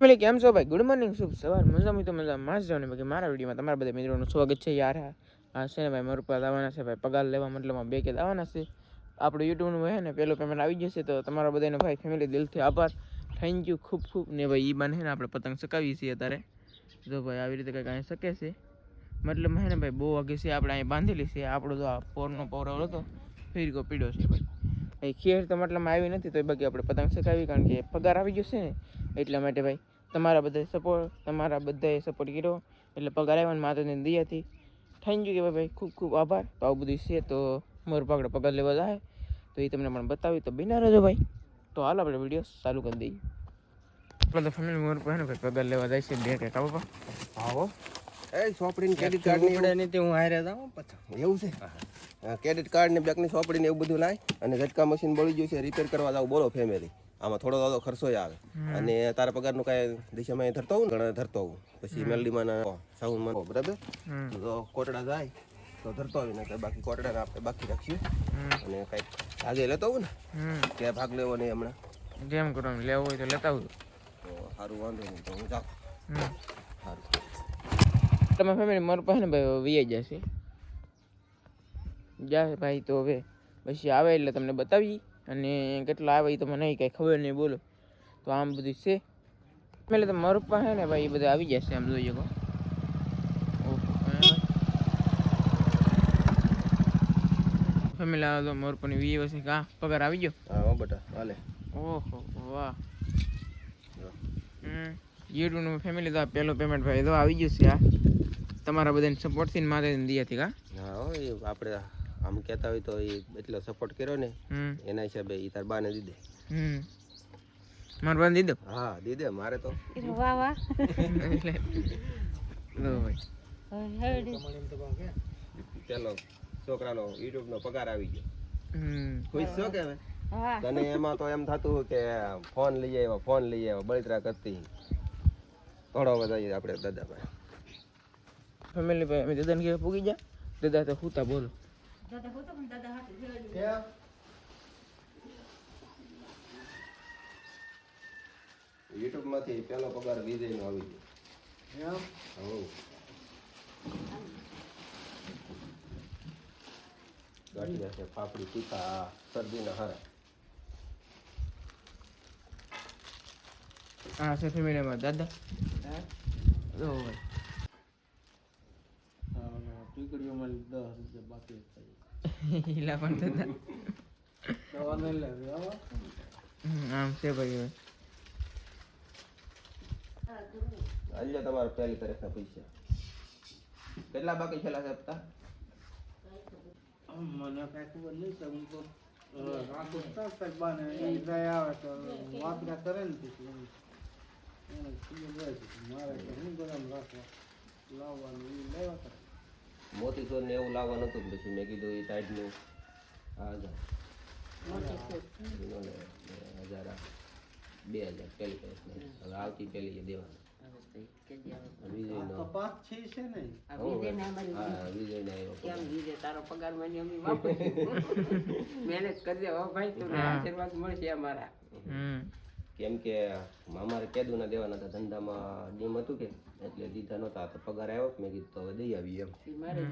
Family, કેમ છો ભાઈ? ગુડ મોર્નિંગ શુભ સવાર. મજા તો મજા માં જ જાવ ને બાકી મારા વિડીયોમાં તમારા બધા મિત્રોનું સ્વાગત છે. યાર, હા છે ને ભાઈ, મારું પર આવવાના છે ભાઈ, પગાર લેવા મતલબ બે કે આવવાના છે. આપણું યુટ્યુબનું હોય ને, પેલું પેમેન્ટ આવી જશે તો તમારા બધાનો ભાઈ ફેમિલી દિલથી આભાર. થેન્ક યુ ખૂબ ખૂબ. ને ભાઈ એ બને ને, આપણે પતંગ ચકાવીએ છીએ અત્યારે. જો ભાઈ, આવી રીતે કંઈક અહીં શકે છે. મતલબ હે ને ભાઈ, બહુ વાગે છે આપણે અહીં બાંધેલી છે. આપણો તો આ પોરનો પોરો હતો ફેરકો પીડ્યો છે ભાઈ. એ ખેર તો મતલબમાં આવી નથી તો એ બાકી આપણે પતંગ ચકાવી કારણ કે પગાર આવી જશે ને એટલા માટે ભાઈ તમારા બધા સપોર્ટ તમારા બધાએ સપોર્ટ કર્યો એટલે પગાર આવ્યો ને માતાજીની દયાથી થેન્ક યુ કે ભાઈ ખૂબ ખૂબ આભાર. તો આવું બધું છે તો મોર પાકડે પગાર લેવા જાય. તો એ તમને પણ બતાવી તો બિના રહેજો ભાઈ. તો હાલ આપણે વીડિયો ચાલુ કરી દઈએ. આપણે તો ફેમિલી મોર પાસે ભાઈ પગાર લેવા જાય છે બે કે કાપા આવો એ સોપડીને ક્રેડિટ કાર્ડ ને નહીં તે હું હારે જાઉં પછી. એવું છે? ક્રેડિટ કાર્ડ ને બેંકની સોપડીને એવું બધું લાય અને ઝટકા મશીન બળી ગયું છે રિપેર કરવા જાવ બોલો ફેમિલી આમાં થોડો થોડો ખર્ચો આવે. અને તારા પગારનું કાંઈ દિશામાં ધરતો હોઉં ને? ઘણા ધરતો હોઉં. પછી મેલડીમાં સાઉન્ડમાં બરાબર? તો કોટડા જાય તો ધરતો આવી ને બાકી કોટડા આપણે બાકી રાખીએ. અને કાંઈક ભાગે લેતો હોઉં ને? ત્યાં ભાગ લેવો નહીં હમણાં. જેમ કરો લેવો હોય તો લેતા આવજો. તો સારું વાંધો નહીં તો હું જાઉં. સારું તમે ફેમિલી મારું પાસે ને ભાઈ વીએ જશે. જશે ભાઈ તો હવે પછી આવે એટલે તમને બતાવી અને કેટલા આવે એ તમે નહીં કાંઈ ખબર નહીં બોલો. તો આમ બધું છે. એટલે તો મારું પાસે ને ભાઈ એ બધા આવી જશે આમ જોઈએ કહો. ફેમિલી આવે તો મારું પણ વી વસે કા પગાર આવી ગયો? હા હો બટા હાલે. ઓહો વાહ. હમ યુટ્યુબનું ફેમિલી તો પેલો પેમેન્ટ ભાઈ તો આવી ગયું છે આ તમારા બધાને સપોર્ટથી ને માતાજીને દિયાથી કા હા હો એ આપણે આમ કહેતા હોય તો એ એટલો સપોર્ટ કર્યો ને એના હિસાબે એ તાર બાને દીધે. હમ. મારા બાને દીધો? હા દીધે મારે તો. વાહ વાહ. એટલે. લો ભાઈ. પેલો છોકરાનો યુટ્યુબ નો પગાર આવી ગયો. ખુશ છો કે તને એમાં તો એમ થતું કે ફોન લઈ આવ્યો ફોન લઈ આવ્યો બળતરા કરતી. થોડો બધા આપણે દાદા ભાઈ ફેમિલી ભાઈ અમે દાદાને ઘેર પૂગી જા દાદા તો હુતા બોલો યુટ્યુબમાંથી પેલો પગાર વિજય નો આવી ગયો હો. ગાંઠિયા છે પાપડી તીખા શરદીના હારા હા છે ફેમિલીમાં દાદા લો ભાઈ ટુકડીઓમાં દસ રૂપિયા બાકી ઈલા પણ દાદા દવા નહીં લેવી હો હમ, આમ છે ભાઈ હવે આલ્યો તમારા પહેલી તારીખના પૈસા કેટલા બાકી છેલ્લા છે હપ્તા મને કાંઈ ખબર નહીં તો હું તો અ, રાખું જ થાક થાક બાને એ જાય આવે તો વાપરા કરે ને પછી એમ. એને ખબર હોય છે કે મારે તો શું કરે રાખવા લાવવાનું એ લેવા કરે મોતી ચોર ને એવું લાવવા હતું પછી મેં કીધું એ ટાઈટનું હા હજાર બે હજાર આ. બે હજાર પહેલી તારીખના. હવે આવતી પહેલી એ દેવાનું. મહેનત કરી દે. ભાઈ તું આશીર્વાદ મળશે અમારા. કેમ કે અમારે કેદુના દેવાના હતા ધંધામાં ડીમ હતું કે એટલે દીધા નહોતા તો પગાર આવ્યો મેં કીધું તો હવે દઈ આવી એમ. મારે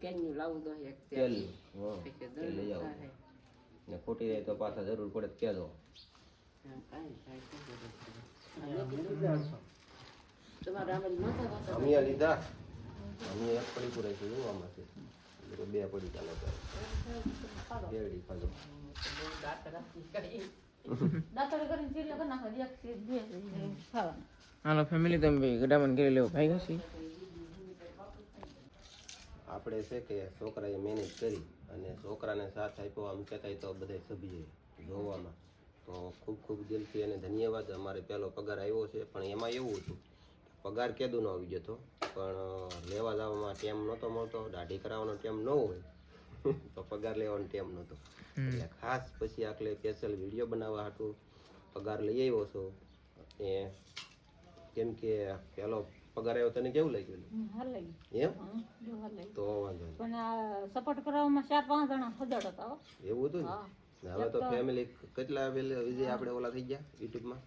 કેન્યુ લાવું તો એક તેલ હા તેલ લઈ આવો. ને ખોટી રહે તો પાછા જરૂર પડે કે દો અમે લીધા. અમે એક પડી પૂરે છે એવું આમાંથી. બે પડી ચાલે બેડી ખાધો. હાલો ફેમિલી તમે ભાઈ ગડામણ કરી લેવો. ભાઈ ઘસી આપણે છે કે છોકરાએ મેનેજ કરી અને છોકરાને સાથ આપ્યો આમ કહેતા તો બધા સભ્યએ જોવામાં. તો ખૂબ ખૂબ દિલથી એને ધન્યવાદ. અમારે પહેલો પગાર આવ્યો છે પણ એમાં એવું હતું પગાર કેદુનો આવી જતો. પણ લેવા જવામાં ટાઈમ નહોતો મળતો દાઢી કરાવવાનો ટાઈમ ન હોય. તો પગાર લેવાનો ટાઈમ નહોતો. એટલે ખાસ પછી આટલે સ્પેશિયલ વીડિયો બનાવવા હાટું પગાર લઈ આવ્યો છો. એ કેમ કે પેલો પગાર આવ્યો તને કેવું લાગ્યું? એમ? તો વાંધો નહીં. પણ સપોર્ટ કરવામાં ચાર પાંચ જણા હજાર હતા એવું હતું ને? હવે તો ફેમિલી કેટલા વિજય આપણે ઓલા થઈ ગયા યુટ્યુબમાં?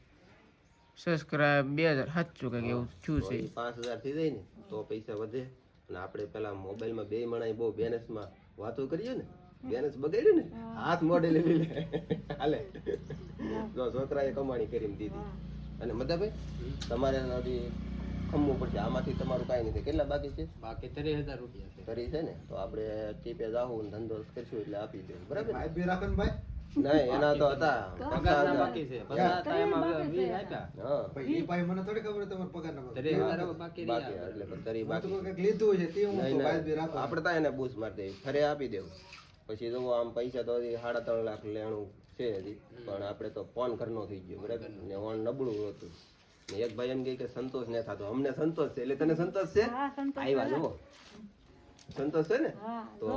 સબસ્ક્રાઇબ બે હજાર સાતસો કંઈક એવું શું છે? પાંચ હજાર થઈ જાય ને તો પૈસા વધે. અને આપણે પેલા મોબાઈલમાં બે મણાઈ બહુ બેલેન્સમાં વાતો કરીએ ને બેલેન્સ બગાડ્યું ને હાથ મોડે લઈ લે. હાલે. જો છોકરાએ કમાણી કરીને દીધી. અને મદાભાઈ તમારે હજી ખમવું પડશે. આમાંથી તમારું કાંઈ નથી. કેટલા બાકી છે? બાકી ત્રીસ હજાર રૂપિયા છે. કરી છે ને? તો આપણે ટીપે જાવું ધંધો કરશું એટલે આપી દઉં બરાબર? ભાઈ બી રાખો ભાઈ. નહીં એના તો હતા. પગાર બાકી છે. પગાર ટાઈમ આવે હવે આપ્યા. હા. ભાઈ ભાઈ મને થોડી ખબર તમાર પગાર ના બાકી તારે બાકી બાકી એટલે તરી હું તો બાકી. લીધું છે તે હું તો ભાઈ બી રાખો. આપણે તા એને બૂસ માર દે ફરે આપી દેવું. પછી તો આમ પૈસા તો હજી સાડા ત્રણ લાખ લેણું છે હજી. પણ આપણે તો ફોન ઘરનો થઈ ગયો બરાબર? ને ઓન નબળું હતું. ને એક ભાઈ એમ કહે કે સંતોષ ને થતો. અમને સંતોષ છે. એટલે તને સંતોષ છે? સંતોષ આવ્યા જુઓ. સંતોષ છે ને? તો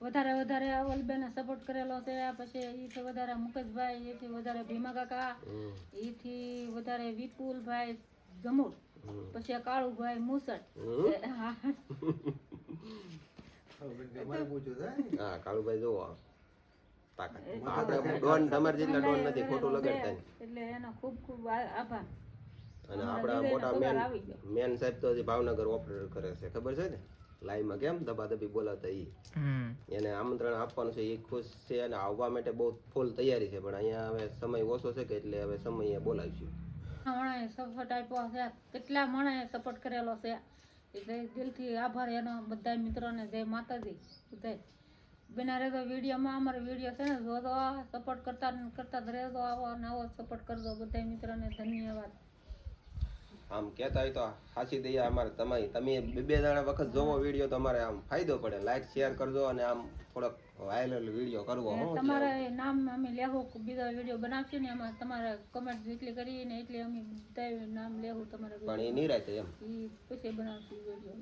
વધારે વધારે અવલબેને સપોર્ટ કરેલો છે. પછી એથી વધારે મુકેશભાઈ એથી વધારે ભીમા કાકા એથી વધારે વિપુલભાઈ જમુર પછી આ કાળુભાઈ મુસટ. હા. પૂછ્યું કાળુભાઈ જોવો આપણે ડોન તમારે જેટલા ડોન નથી ખોટું લગાડતા એટલે એનો ખૂબ ખૂબ આભાર. અને આપણા મોટા મેન મેન સાહેબ તો હજી ભાવનગર ઓપરેટર કરે છે. ખબર છે ને? લાઈવમાં કેમ દબાદબી બોલાવતા ઈ? એને આમંત્રણ આપવાનું છે એ ખુશ છે અને આવવા માટે બહુ ફૂલ તૈયારી છે પણ અહીંયા હવે સમય ઓછો છે કે એટલે હવે સમય અહીંયા બોલાવીશું. મણાએ સપોર્ટ આપ્યો છે કેટલા મણાએ સપોર્ટ કરેલો છે. એટલે દિલથી આભાર એનો બધા મિત્રોને જય માતાજી બધા બના રહેતો વિડીયોમાં અમારો વીડિયો છે ને જોતો સપોર્ટ કરતા કરતા જ રહેતો આવો અને આવો સપોર્ટ કરજો બધા મિત્રોને ધન્યવાદ. આમ કહેતા હોય તો હાસી દઈએ અમારે તમારી. તમે બે બે જણા વખત જોવો વીડિયો તો અમારે આમ ફાયદો પડે. લાઈક શેર કરજો અને આમ થોડોક વાયરલ વીડિયો કરવો. તમારે નામ અમે લેવો બીજા વીડિયો બનાવશું ને એમાં તમારે કમેન્ટ જેટલી કરીને એટલી અમે નામ લેવું તમારે પણ એ નિરાતે એમ. એ પછી બનાવશું વીડિયો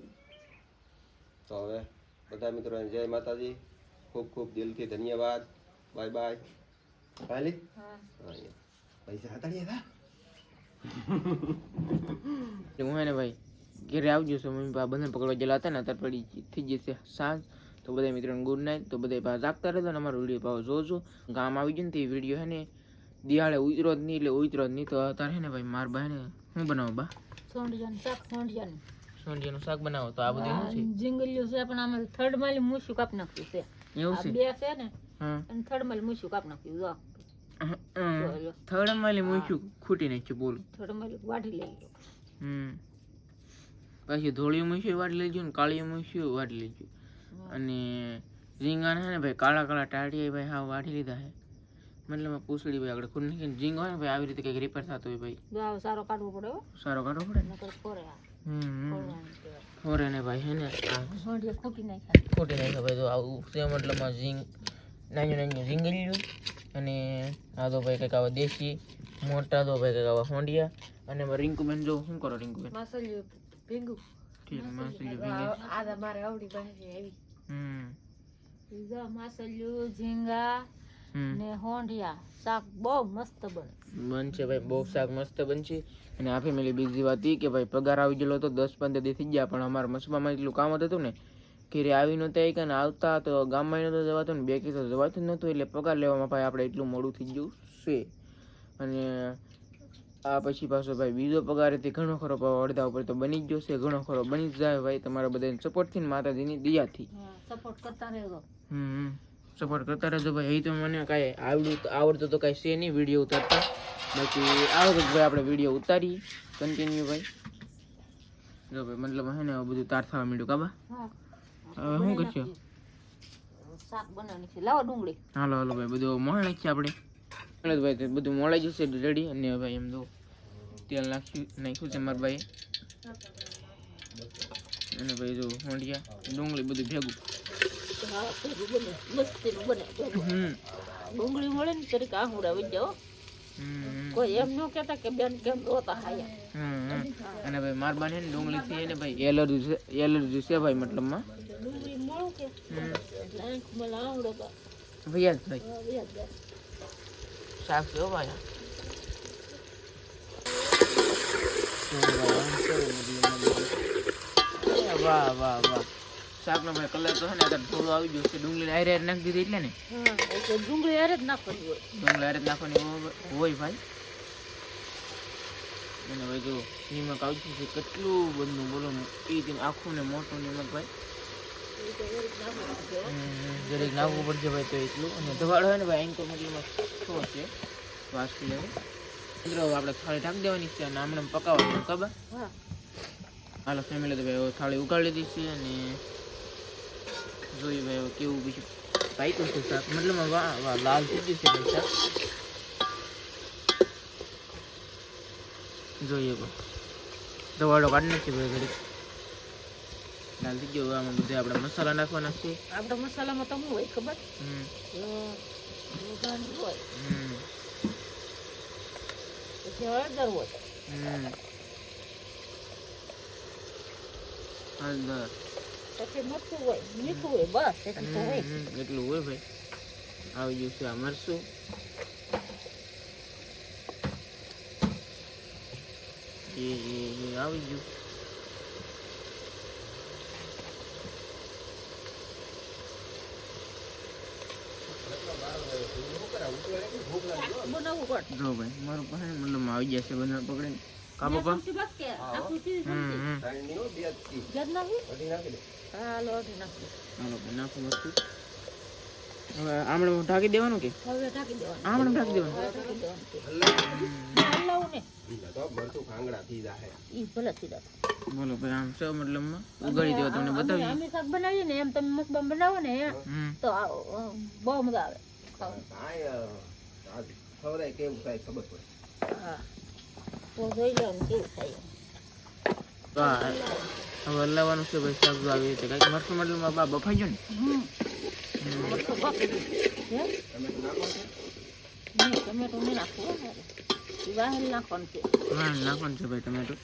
તો હવે બધા મિત્રોને જય માતાજી. ખૂબ ખૂબ દિલથી ધન્યવાદ. બાય બાય ખાલી હા પૈસા હતા? એટલે હું હે ને ભાઈ ઘરે આવજો છો મમ્મી પપ્પા બંને પકડવા ગયેલા હતા ને અત્યારે પડી થઈ જશે સાંજ. તો બધા મિત્રોને ગુડ નાઇટ તો બધા પાછા જાગતા રહેતો ને અમારો વીડિયો પાછો જોજો. ગામ આવી ગયો ને તે વીડિયો હે ને દિવાળે ઉતરો જ નહીં એટલે ઉતરો જ નહીં. તો અત્યારે હે ને ભાઈ માર બા હે ને શું બનાવો બા? સોંડિયાનું શાક સોંડિયાનું સોંડિયાનું શાક બનાવો તો આ બધું શું જીંગલીઓ છે પણ આમાં થર્ડ માલી મૂછું કાપ નાખ્યું છે. છે એવું છે? બે છે ને અને થર્ડ માલી મૂછું કાપ નાખ્યું જો. થર્ડ માલી મૂક્યું ખૂટી નાખ્યું બોલું થર્ડ માલી વાઢી લઈ લો હમ પછી ધોળિયું મૂક્યું વાટી લેજો ને કાળિયું મૂક્યું વાટી લેજો અને રીંગણ હે ને ભાઈ કાળા કાળા ટાટિયા ભાઈ હા વાટી લીધા હે મતલબ પૂછડી ભાઈ આગળ ખુદ નાખીને રીંગ હોય ને ભાઈ આવી રીતે કંઈક રિપેર થતો હોય ભાઈ જો આવો સારો કાઢવો પડે હો સારો કાઢવો પડે ને નકર ફોરે આ હમ હમ. ફોરવાનું કહેવાય. ખોરે ને ભાઈ હે ને આ સોંડિયા ખોટી નાખ્યા ખોટી નાખ્યો ભાઈ તો આવું છે મતલબમાં ઝીંગ નાનું નાનું ઝીંગલિયું અને આ તો ભાઈ કંઈક આવા દેશી મોટા તો ભાઈ કંઈક આવા હોંડિયા. અને મારે રિંકુબેન જો શું કરો રિંકુબેન? માસલિયું ભીંગું. આ મારે આવડી બને એવી. હમ. જો માસલિયું ઝીંગા ને હોંડિયા. શાક બહુ મસ્ત બને. બનશે ભાઈ બહુ શાક મસ્ત બનશે. અને આ ફેમિલી બીજી વાત એ કે ભાઈ પગાર આવી ગયેલો હતો દસ પંદર દી થઈ ગયા પણ અમારા મસબામાં એટલું કામ હતું ને ઘરે આવી નહોતા કે ને આવતા તો ગામમાં નહોતો જવાતું ને બે તો જવાતું જ નહોતું એટલે પગાર લેવામાં ભાઈ આપણે એટલું મોડું થઈ ગયું છે. અને આ પછી પાછો ભાઈ બીજો પગાર તે ઘણો ખરો અડધા ઉપર તો બની જ ગયો છે ઘણો ખરો બની જ જાય ભાઈ તમારા બધાને સપોર્ટથી માતાજીની દયાથી. સપોર્ટ કરતા રહેજો. હમ સપોર્ટ કરતા રહેજો ભાઈ. એ તો મને કાંઈ આવડું આવડતું તો કાંઈ છે નહીં વીડિયો ઉતારતા. બાકી જ ભાઈ આપણે વીડિયો ઉતારીએ. કન્ટિન્યુ ભાઈ. જો ભાઈ મતલબ હે ને બધું તાર થવા માંડ્યું કાબા હા. હવે શું કરશો? શાક બનાવવાની છે. લાવો ડુંગળી. હાલો હાલો ભાઈ બધું મોળ નાખીએ આપણે. ચાલો ભાઈ તો બધું મોળાઈ જશે રેડી અને ભાઈ એમ તો તેલ નાખ્યું નાખ્યું છે મારા ભાઈ અને ભાઈ જો હોંડિયા ડુંગળી બધું ભેગું. હમ. ડુંગળી મળે ને તરીકે આંગુડા વઈ જાઓ. કોઈ એમ ન કહેતા કે બેન કેમ રોતા હાયા. અને ભાઈ માર બાને ને ડુંગળી થી ને ભાઈ એલર્જી છે એલર્જી છે ભાઈ મતલબમાં. મળું કે એટલે આંખ મને આવડે તો ભૈયા જ ભાઈ વાહ વાહ વાહ શાકનો ભાઈ કલર તો છે ને થોડું આવી ગયું છે ડુંગળી હારે નાખી દીધી એટલે ને ડુંગળી હારે જ નાખવાની હોય ડુંગળી હારે જ નાખવાની હોય- ભાઈ અને ભાઈ જો નિમક આવતું છે કેટલું બધું બોલો એ આખું ને મોટું નિમક ભાઈ જરીક નાખવું પડશે ભાઈ તો એટલું. અને ધવાડ હોય ને ભાઈ એન્કર મતલબ શું છે વાસી લેવું. મિત્રો આપણે થાળી ઢાંકી દેવાની છે અને આમણે પકાવવાનું ખબર? હાલો ફેમિલી તો ભાઈ થાળી ઉગાડી લીધી છે અને જોઈએ ભાઈ કેવું બીજું પાક્યું છે શાક? મતલબ લાલ થઈ ગયું છે ભાઈ શાક. જોઈએ ભાઈ. દવાડો કાઢી નાખીએ ભાઈ ઘડીક. થઈ ગયો આમાં બધે આપણે મસાલા નાખવાના છે. આપણે મસાલામાં તો શું હોય ખબર? હળદર હોય. હળદર પછી મરચું હોય મીઠું હોય બસ એટલું હોય. એટલું ભાઈ. આવી ગયું છે આ એ એ આવી ગયું. જો ભાઈ મારું પાસે મતલબ આવી બધા પકડીને. કા પપ્પા? આમણે ઢાંકી દેવાનું કે? હવે ઢાંકી દેવાનું. આમણે ઢાંકી દેવાનું? હવે ઢાંકી દેવાનું. છે. હલાવી. હલાવું ને બીજા તો મરચું ખાંગડા થઈ જાહે. ઈ ભલે સીધા બોલો ભાઈ આમ સૌ મતલબ ઉગાડી દેવા તમને બતાવી શાક બનાવીએ ને એમ તમે મસ્ત બનાવો ને તો બહુ મજા આવે. ખવડાય કેવું થાય ખબર પડે હા તો જોઈ લેવાનું કેવું થાય હવે લાવવાનું છે ભાઈ શાક આવી રીતે કંઈક મરચું મતલબમાં બા બફાઈ ગયું ને ટમેટું નહીં નાખવું નાખવાનું છે નાખવાનું છે ભાઈ ટમેટો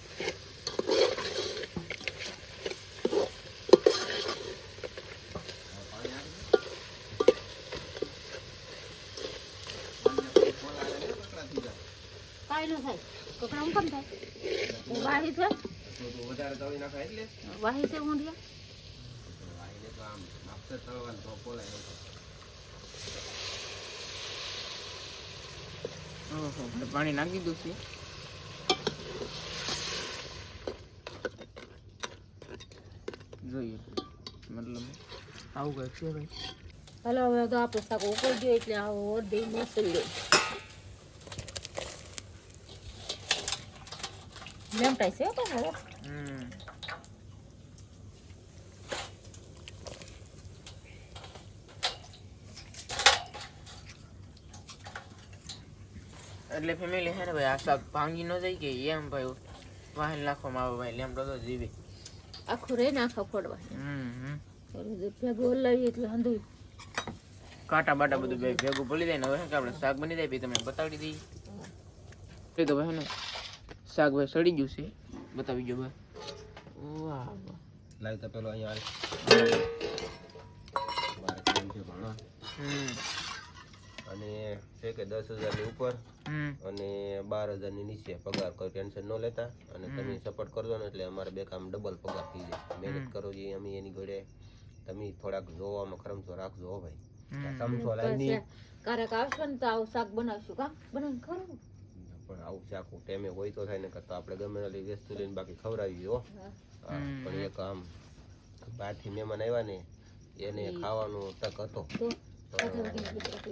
કાંઈ ન થાય કકડા હું કેમ થાય વાહી છે? વાહી છે ઊંધિયા? પાણી નાખી દીધું છે. જોઈએ મતલબ આવું કંઈક છે ભાઈ? હલો હવે તો આપણે શાક ઉપર ગયો એટલે આવો અડધી મસલી લે લેમટાઈ છે હવે હમ. એટલે ફેમિલી હે ને ભાઈ આ શાક ભાંગી ન જાય કે એમ ભાઈ વાહન નાખવામાં આવે ભાઈ લેમડો તો જીવે. આખું રે નાખા ફોડવા હમ હમ. ભેગું હલાવીએ એટલે હંધું કાંટા બાટા બધું ભેગું ભૂલી જાય ને હવે કે આપણે શાક બની જાય પછી તમને બતાવી દઈએ. તો ભાઈ ને. શાક ભાઈ સડી ગયું છે. બતાવી ગયો ભાઈ વાહ વાહ. તો પેલો અહીંયા અને છે કે દસ હજારની ઉપર અને બાર હજારની નીચે. પગાર કોઈ ટેન્શન ન લેતા. અને તમે સપોર્ટ કરજો ને એટલે અમારે બે કામ ડબલ પગાર થઈ જાય. મહેનત કરો જે અમે એની ઘડે તમે થોડાક જોવામાં ખરમશો રાખજો ભાઈ. સમજો લાઈની. કારક આવશો ને તો આવું શાક બનાવશું. કા? બનાવીને ખરું પણ આવું શાક ટેમે હોય તો થાય ને કરતા આપણે ગમે એટલી વસ્તુ લઈને બાકી ખવડાવી હો. હા, પણ એક આમ બહારથી મહેમાન આવ્યા ને એને ખાવાનો તક હતો.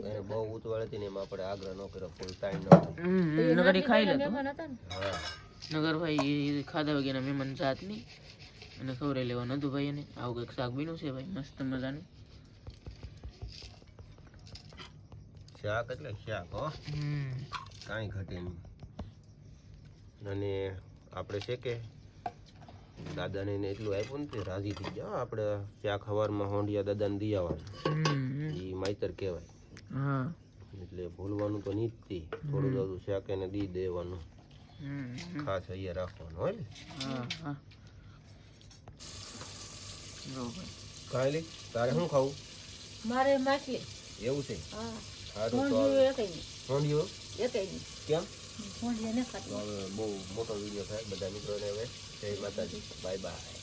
એને બહુ ઉતવાળ હતી ને એમાં આપણે આગ્રહ ન કર્યો ફૂલ ટાઈમ ન ખાઈ લેતો. નગર ભાઈ ખાધા વગેરે મહેમાન જાત નહીં અને ખવડાવી લેવાનું હતું ભાઈ એને. આવું કંઈક શાક બીનું છે ભાઈ મસ્ત મજાનું. શાક એટલે શાક હો. હમ. કાંઈ ઘટે નહીં. અને આપણે છે કે દાદાને એને એટલું આપ્યું ને રાજી થઈ ગયા. આપણે શાક ખવારમાં હોંડિયા દાદાને દઈ આવવાનું એ માઈતર કહેવાય. એટલે ભૂલવાનું તો નહીં જ થોડું થોડું શાક એને દી દેવાનું. ખાસ અહીંયા રાખવાનું હોય ને? હા હા. કાંઈ તારે શું ખાવું? મારે માછલી. એવું છે? હા. સારું તો હોંડિયું કેમ? બહુ મોટો વીડિયો થાય બધા મિત્રોને હવે. જય માતાજી. Bye bye.